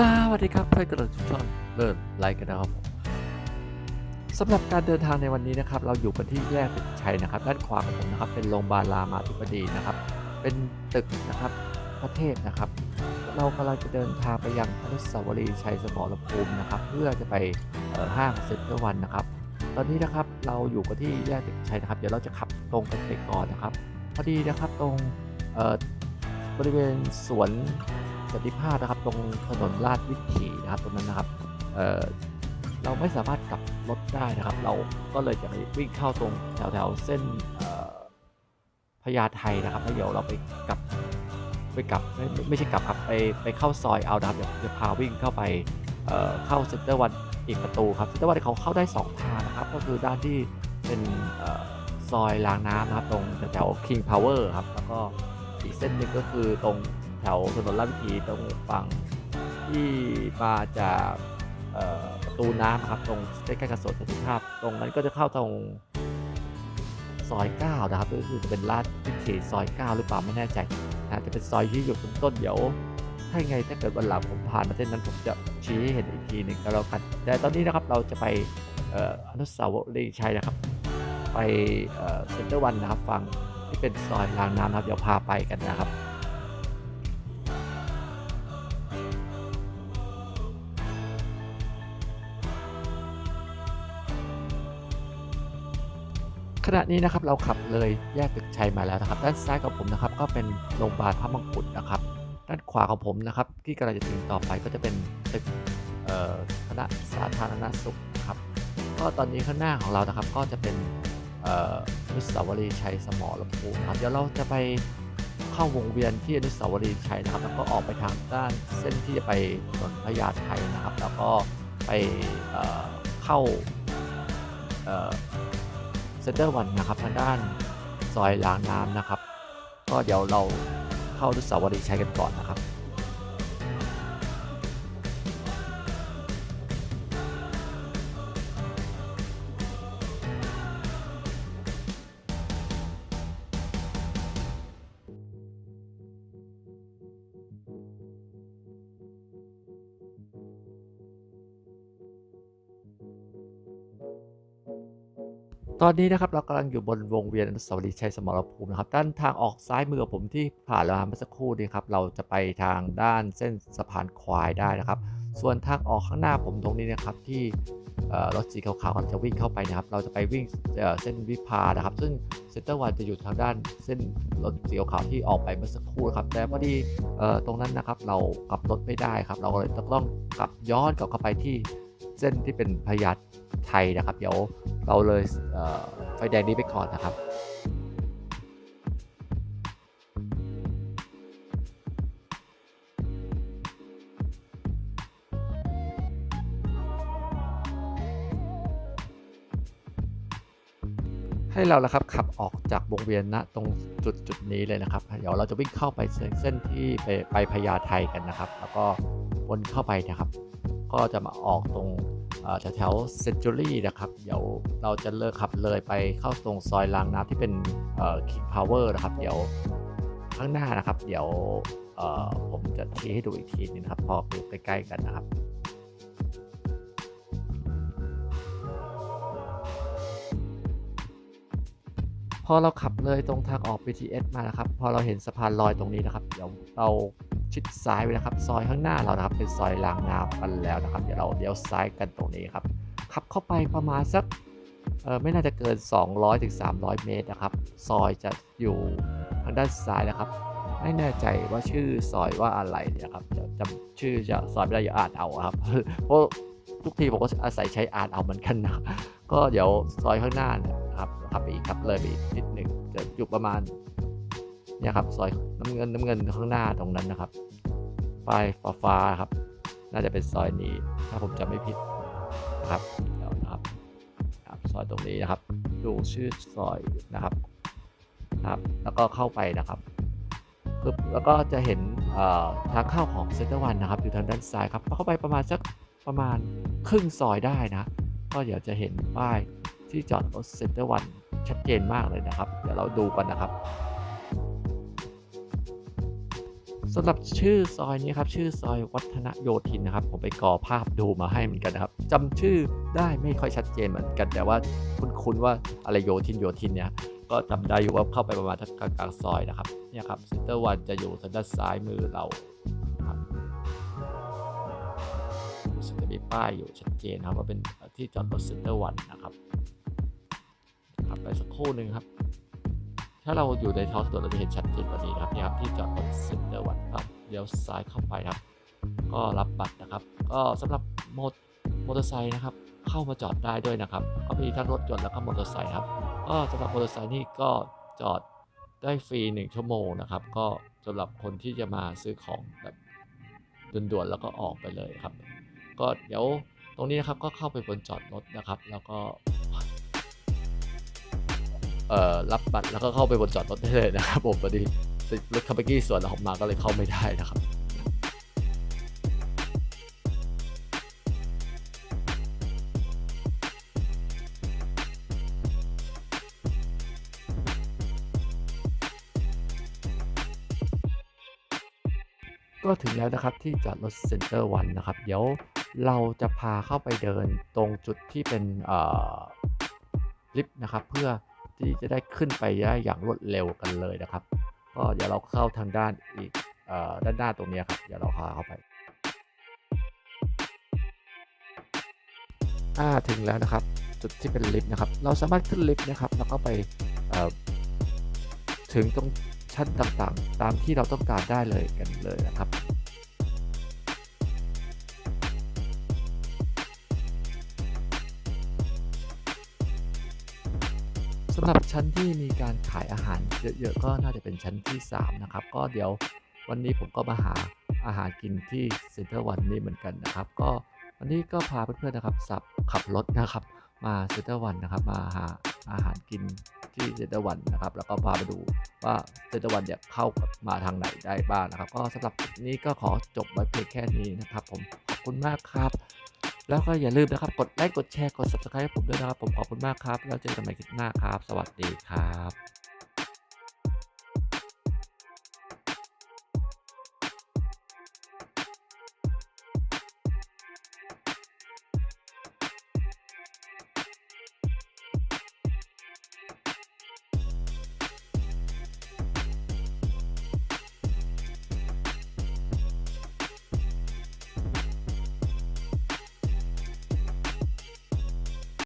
สวัสดีครับเพื่อนกระโดดทุกช่องเลิศไลค์กันนะครับสำหรับการเดินทางในวันนี้นะครับ เราอยู่กันที่แยกตึกชัยนะครับ ด้านขวาของผมนะครับ เป็นโรงพยาบาลรามาธิบดีนะครับ เป็นตึกนะครับพระเทพนะครับ เรากำลังจะเดินทางไปยังอนุสาวรีย์ชัยสมรภูมินะครับ เพื่อจะไปห้างเซ็นทรัลวันนะครับ ตอนนี้นะครับเราอยู่กันที่แยกตึกชัยนะครับ เดี๋ยวเราจะขับตรงกันไปก่อนนะครับ พอดีนะครับตรงบริเวณสวน สันติภาพนะครับ ตรงถนนลาดวิถีนะครับตรงนั้นนะครับเเราไม่สามารถกลับรถได้นะครับ เราก็เลยจะไปวิ่งเข้าตรงแถวแถวเส้นพญาไทนะครับแล้วเดี๋ยวเราไปกลับไปกลับไม่ไม่ใช่กลับครับไปไปเข้าซอยเอานะครับเดี๋ยวจะพาวิ่งเข้าไปเเข้าเซ็นเตอร์วันอีกประตูครับเซ็นเตอร์วันเขาเข้าได้สองทางนะครับ ก็คือด้านที่เป็นอซอยรางน้ำนะครับตรงแถว King Power ครับแล้วก็อีกเส้นหนึ่งก็คือตรง ถวถนนลาดวิถีตรงฝั่งที่มาจากประตูน้ำครับตรงใกล้ๆกับสวนสันติภาพ ตรงนั้นก็จะเข้าตรงซอย9นะครับก็คือจะเป็นลาดวิถีซอย 9 หรือเปล่าไม่แน่ใจนะจะเป็นซอยที่อยู่ต้นเดี๋ยวถ้าไงถ้าเกิดวันหลังผมผ่านมาเส้นนั้นผมจะชี้ให้เห็นอีกทีหนึ่งก็แล้วกันแต่ตอนนี้นะครับเราจะไปเอ่ออนุสาวรีย์ชัยนะครับ ไปเซ็นเตอร์วันนะครับฝั่งที่เป็นซอยรางน้ำนะครับเดี๋ยวพาไปกันนะครับ ขณะนี้นะครับเราขับเลยแยกตึกชัยมาแล้วนะครับ ด้านซ้ายของผมนะครับก็เป็นโรงพยาบาลพระมงกุฎนะครับ ด้านขวาของผมนะครับ ที่กำลังจะถึงต่อไปก็จะเป็นตึกคณะสาธารณสุขนะครับก็ตอนนี้ข้างหน้าของเรานะครับ ก็จะเป็นอนุสาวรีย์ชัยสมรภูมิครับเดี๋ยวเราจะไปเข้าวงเวียนที่อนุสาวรีย์ชัยนะครับ แล้วก็ออกไปทางด้านเส้นที่จะไปถนนพญาไทนะครับ แล้วก็ไปเข้า ซนเตอร์วันนะครับทางด้านซอยล้างน้ำนะครับ ก็เดี๋ยวเราเข้าทุสาวรีใช้กันก่อนนะครับ ตอนนี้นะครับเรากำลังอยู่บนวงเวียนอนุสาวรีชัยสมรภูมินะครับ ด้านทางออกซ้ายมือของผมที่ผ่านมาเมื่อสักครู่นี้ครับเราจะไปทางด้านเส้นสะพานควายได้นะครับ ส่วนทางออกข้างหน้าผมตรงนี้นะครับที่รถสีขาวๆกำลังจะวิ่งเข้าไปนะครับ เราจะไปวิ่งเเส้นวิภานะครับ ซึ่งเซ็นเตอร์วันจะอยู่ทางด้านเส้นรถสีขาวที่ออกไปเมื่อสักครู่ครับ แต่พอดีตรงนั้นนะครับเรากลับรถไม่ได้ครับ เราก็เลยต้องกลับย้อนกลับเข้าไปที่ เส้นที่เป็นพญาไทยนะครับ เดี๋ยวเราเลยเไฟแดงนี้ไปก่อนนะครับให้เราละครับขับออกจากวงเวียนณตรงจุดจุดนี้เลยนะครับ เดี๋ยวเราจะวิ่งเข้าไปเส้นเส้นที่ไปไปพญาไทกันนะครับ แล้วก็วนเข้าไปนะครับ ก็จะมาออกตรงแถวแถวเซนจูรี่นะครับ เดี๋ยวเราจะเลิกขับเลยไปเข้าตรงซอยรางน้ำที่เป็นคิงพาวเวอร์นะครับ เดี๋ยวข้างหน้านะครับ เดี๋ยวผมจะชี้ให้ดูอีกทีนึงครับ พออยู่ใกล้ๆกันนะครับพอเราขับเลยตรงทางออก BTS มานะครับ พอเราเห็นสะพานลอยตรงนี้นะครับ เดี๋ยวเรา ชิดซ้ายไปนะครับ ซอยข้างหน้าเรานะครับ เป็นซอยรางน้ำกันแล้วนะครับ เดี๋ยวเราเลี้ยวซ้ายกันตรงนี้ครับ ขับเข้าไปประมาณสักเออไม่น่าจะเกิน 200ถึง300เมตรนะครับ ซอยจะอยู่ทางด้านซ้ายนะครับ ไม่แน่ใจว่าชื่อซอยว่าอะไรนะครับเดี๋ยวจำชื่อจะซอยไม่ได้อย่าอ่านเอาครับ เพราะทุกทีผมก็อาศัยใช้อ่านเอาเหมือนกันนะ ก็เดี๋ยวซอยข้างหน้าเนี่ยนะครับขับไปอีกครับเลยไปอีกนิดหนึ่งจะอยู่ประมาณ เนี่ยครับซอยน้ำเงินน้ำเงินข้างหน้าตรงนั้นนะครับไฟฟ้าฟ้าครับ น่าจะเป็นซอยนี้ถ้าผมจำไม่ผิดนะครับเดี๋ยวนะครับซอยตรงนี้นะครับ ดูชื่อซอยนะครับนะครับ แล้วก็เข้าไปนะครับปึ๊บแล้วก็จะเห็นเอ่อทางเข้าของเซ็นเตอร์วันนะครับ อยู่ทางด้านซ้ายครับเข้าไปประมาณสักประมาณครึ่งซอยได้นะ ก็เดี๋ยวจะเห็นป้ายที่จอดรถเซ็นเตอร์วันชัดเจนมากเลยนะครับ เดี๋ยวเราดูกันนะครับ สำหรับชื่อซอยนี้ครับชื่อซอยวัฒนโยธินนะครับ ผมไปก่อภาพดูมาให้เหมือนกันนะครับจำชื่อได้ไม่ค่อยชัดเจนเหมือนกัน แต่ว่าคุ้นๆว่าอะไรโยธินโยธินเนี่ยก็จำได้อยู่ว่าเข้าไปประมาณกลางกลางซอยนะครับเนี่ยครับเซ็นเตอร์วันจะอยู่ทางด้านซ้ายมือเราครับจะมีป้ายอยู่ชัดเจนนะครับว่าเป็นที่จอดรถเซ็นเตอร์วันนะครับครับไปสักครู่หนึ่งครับ ถ้าเราอยู่ในท้องถนนเราจะเห็นชัดเจนกว่านี้นะครับนี่ครับที่จอดรถเซ็นเตอร์วันครับเลี้ยวซ้ายเข้าไปนะครับ ก็รับบัตรนะครับ ก็สำหรับมอมอเตอร์ไซค์นะครับ เข้ามาจอดได้ด้วยนะครับ ก็มีทั้งรถยนต์แล้วก็มอเตอร์ไซค์ครับ ก็สำหรับมอเตอร์ไซค์นี่ก็จอดได้ฟรี 1 ชั่วโมงนะครับ ก็สำหรับคนที่จะมาซื้อของแบบด่วนๆแล้วก็ออกไปเลยครับ ก็เดี๋ยวตรงนี้นะครับก็เข้าไปบนจอดรถนะครับ แล้วก็ รับบัตรแล้วก็เข้าไปบนจอดรถได้เลยนะครับผมพอดีติดรถคาร์บกี้สวนออกมาก็เลยเข้าไม่ได้นะครับก็ถึงแล้วนะครับที่จอดรถเซ็นเตอร์วันนะครับ เดี๋ยวเราจะพาเข้าไปเดินตรงจุดที่เป็นลิฟต์นะครับ เพื่อ ที่จะได้ขึ้นไปได้อย่างรวดเร็วกันเลยนะครับ ก็เดี๋ยวเราเข้าทางด้านอีกอด้านหน้าตรงนี้ครับ เดี๋ยวเราพาเข้าไปอ่าถึงแล้วนะครับ จุดที่เป็นลิฟต์นะครับ เราสามารถขึ้นลิฟต์นะครับ แล้วก็ไปถึงตรงชั้นต่างๆ ตามที่เราต้องการได้เลยกันเลยนะครับ สำหรับชั้นที่มีการขายอาหารเยอะๆก็น่าจะเป็นชั้นที่ 3 นะครับ ก็เดี๋ยววันนี้ผมก็มาหาอาหารกินที่เซ็นเตอร์วันนี้เหมือนกันนะครับ ก็วันนี้ก็พาเพื่อนๆนะครับสับขับรถนะครับ มาเซ็นเตอร์วันนะครับ มาหาอาหารกินที่เซ็นเตอร์วันนะครับ แล้วก็พาไปดูว่าเซ็นเตอร์วันเนี่ยเข้ากับมาทางไหนได้บ้างนะครับ ก็สำหรับนี้ก็ขอจบไว้เพียงแค่นี้นะครับ ผมขอบคุณมากครับ แล้วก็อย่าลืมนะครับ กดไลค์ กดแชร์ กด subscribe ให้ผมด้วยนะครับ ผมขอบคุณมากครับ แล้วเจอกันใหม่คลิปหน้าครับ สวัสดีครับ